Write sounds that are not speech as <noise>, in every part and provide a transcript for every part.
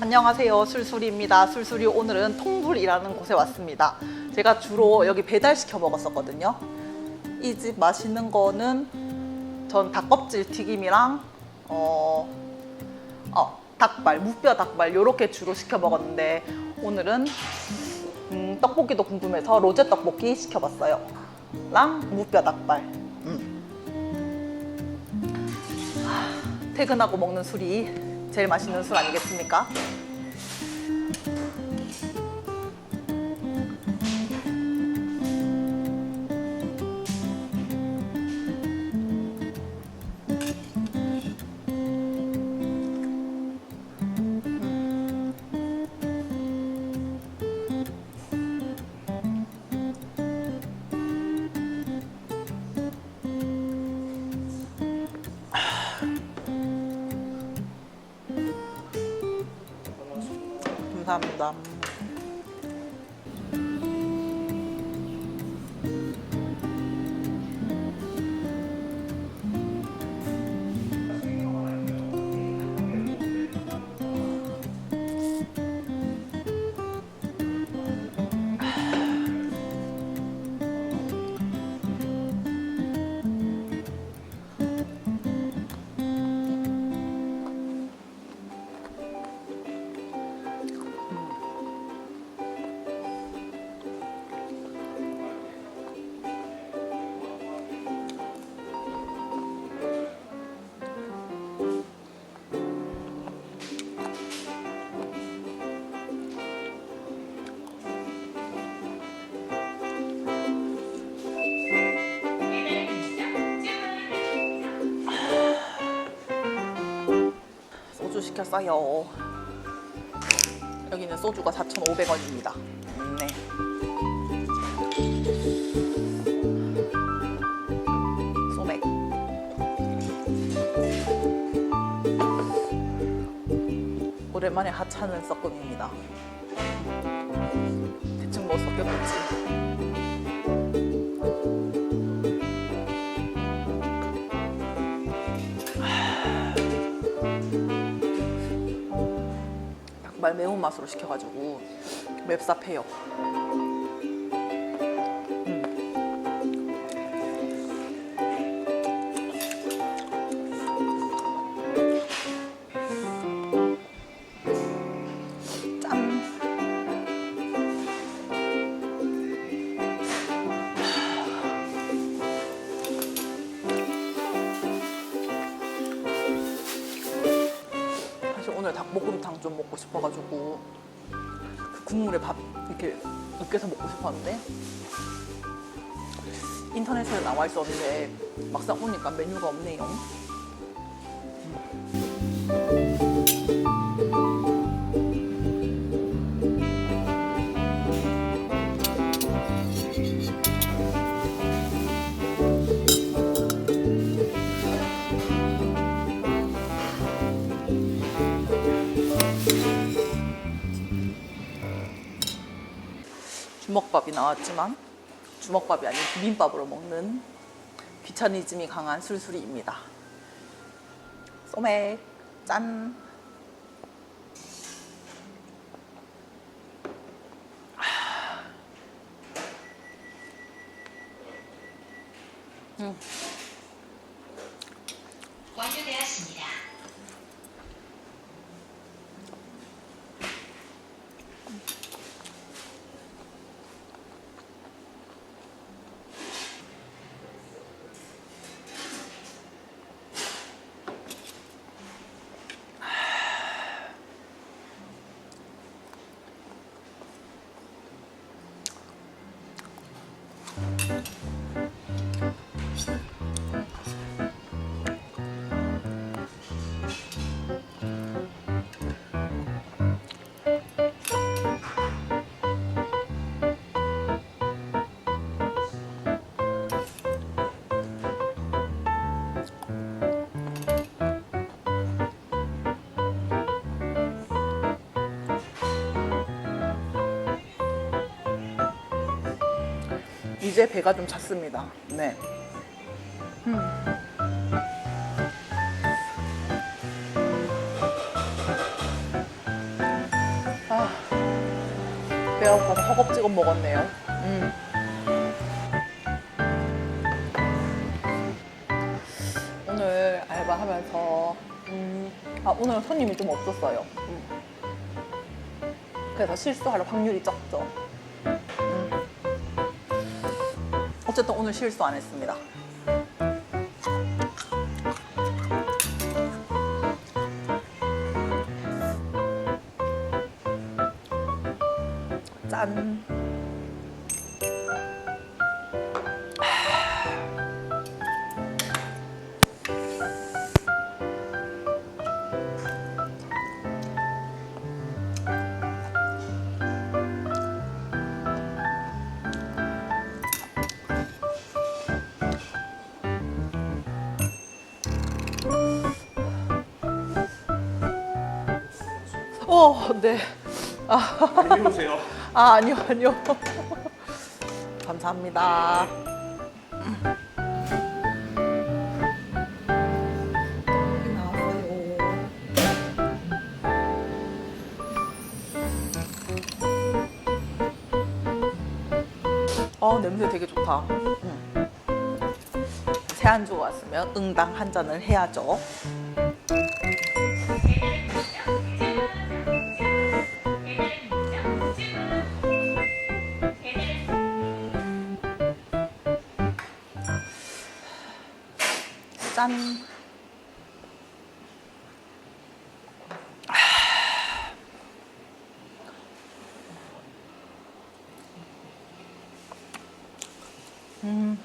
안녕하세요. 술술이입니다. 술술이 오늘은 통불이라는 곳에 왔습니다. 제가 주로 여기 배달시켜 먹었었거든요. 이 집 맛있는 거는 전 닭껍질 튀김이랑 어, 어, 닭발, 무뼈 닭발 이렇게 주로 시켜 먹었는데 오늘은 음, 떡볶이도 궁금해서 로제 떡볶이 시켜봤어요. 랑 무뼈 닭발. 음. 하, 퇴근하고 먹는 술이 제일 맛있는 술 아니겠습니까? 감사합니다. 시켰어요. 여기는 소주가 4,500원입니다. 네. 소맥. 오랜만에 하찮은 섞음입니다. 대충 뭐 섞였겠지. 매운맛으로 시켜가지고 맵삽해요. 먹고 싶어가지고 그 국물에 밥 이렇게 으깨서 먹고 싶었는데 인터넷에 나와 있었는데 막상 오니까 메뉴가 없네요. 주먹밥이 나왔지만 주먹밥이 아닌 비빔밥으로 먹는 귀차니즘이 강한 술술이입니다. 소맥 짠. 완료되었습니다. 이제 배가 좀 찼습니다. 네. 음. 배가 고파서 허겁지겁 먹었네요. 음. 오늘 알바하면서 음, 아 오늘 손님이 좀 없었어요. 음. 그래서 실수할 확률이 적죠. 어쨌든 오늘 실수 안 했습니다. 짠. 어, 네. 안녕하세요. 아, 아니요, 아니요. <laughs> 감사합니다. 어, 냄새 되게 좋다. 음. 새 안주가 왔으면 응당 한 잔을 해야죠. 짠. 음,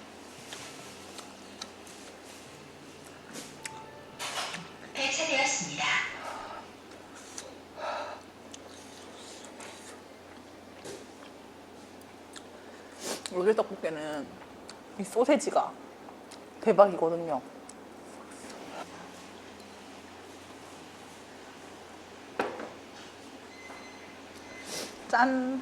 배차되었습니다. 여기 떡볶이는 이 소세지가 대박이거든요. 짠.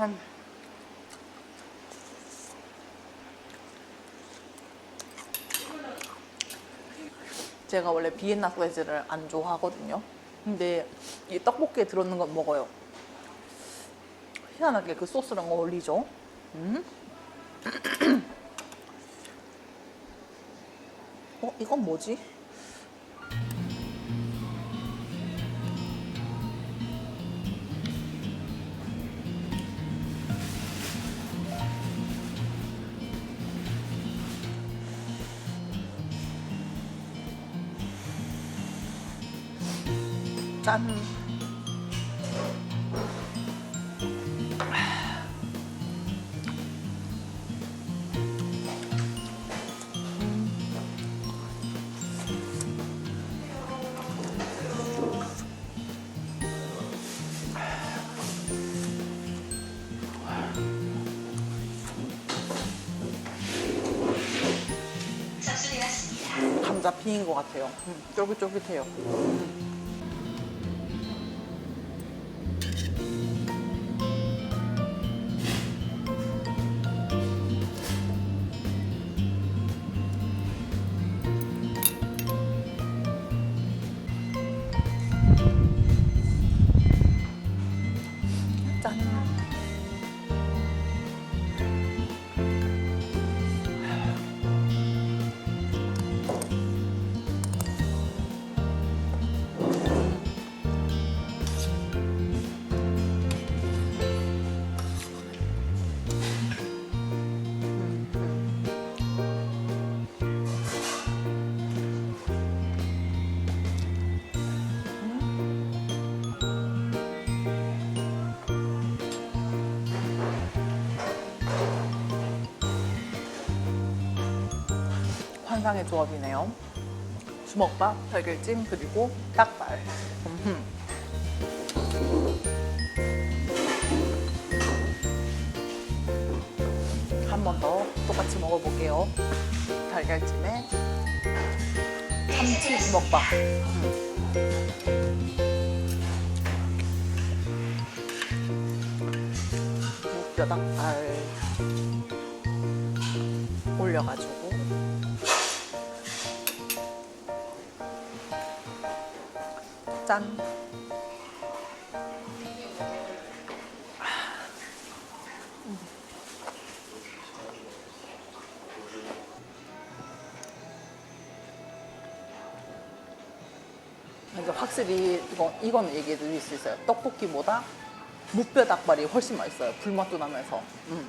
음. 제가 원래 비엔나 소세지를 안 좋아하거든요. 근데 이 떡볶이에 들어있는 건 먹어요. 희한하게 그 소스랑 어울리죠. 음? <clears throat> 어, 이건 뭐지? 짠. 감자 피인 것 같아요. 음, 쫄깃쫄깃해요. 짠. 환상의 조합이네요. 주먹밥, 달걀찜, 그리고 닭발. 한 번 더 똑같이 먹어볼게요. 달걀찜에 참치 주먹밥. 뼈 닭발 올려가지고 짠. 그러니까 확실히 이거 이거는 얘기해 드릴 수 있어요. 떡볶이보다 무뼈 닭발이 훨씬 맛있어요. 불맛도 나면서. 음.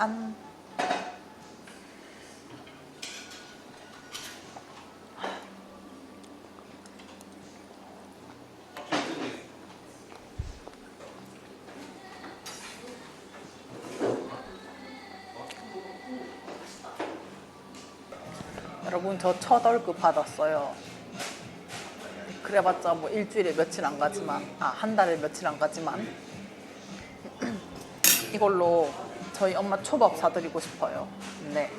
짠. 여러분 저 첫 월급 받았어요. 그래봤자 뭐 일주일에 며칠 안 가지만 아 한 달에 며칠 안 가지만 <clears throat> 이걸로 저희 엄마 초밥 사드리고 싶어요. 네.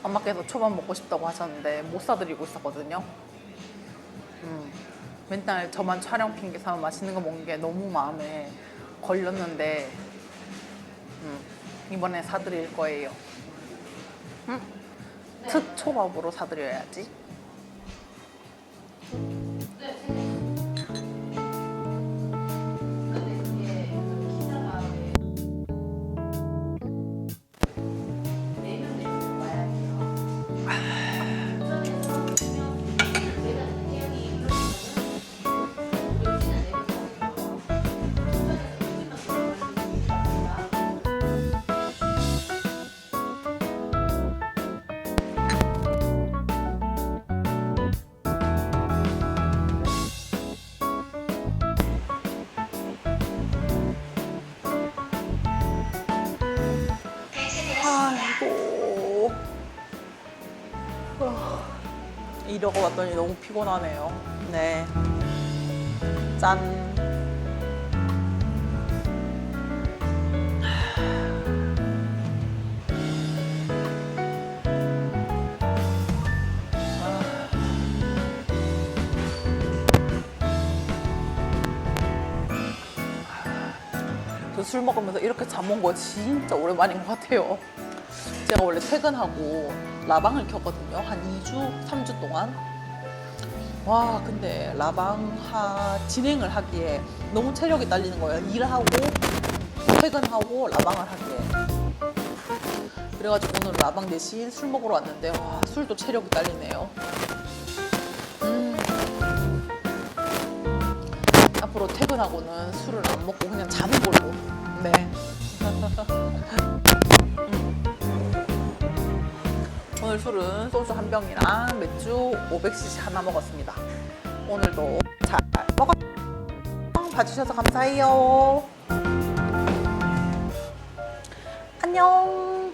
엄마께서 초밥 먹고 싶다고 하셨는데 못 사드리고 있었거든요. 음, 맨날 저만 촬영 핑계 삼아 맛있는 거 먹는 게 너무 마음에 걸렸는데 음, 이번에 사드릴 거예요. 음, 특 초밥으로 사드려야지. 이러고 왔더니 너무 피곤하네요. 네. 짠. 저 술 먹으면서 이렇게 잠 온 거 진짜 오랜만인 것 같아요. 제가 원래 퇴근하고 라방을 켰거든요. 한 2주, 3주 동안. 와, 근데 라방 하, 진행을 하기에 너무 체력이 딸리는 거예요. 일하고, 퇴근하고, 라방을 하기에. 그래가지고 오늘 라방 대신 술 먹으러 왔는데, 와, 술도 체력이 딸리네요. 음. 앞으로 퇴근하고는 술을 안 먹고 그냥 자는 걸로. 네. <laughs> 오늘 술은 소주 한 병이랑 맥주 500cc 하나 먹었습니다. 오늘도 잘 먹었. 봐주셔서 감사해요. 안녕.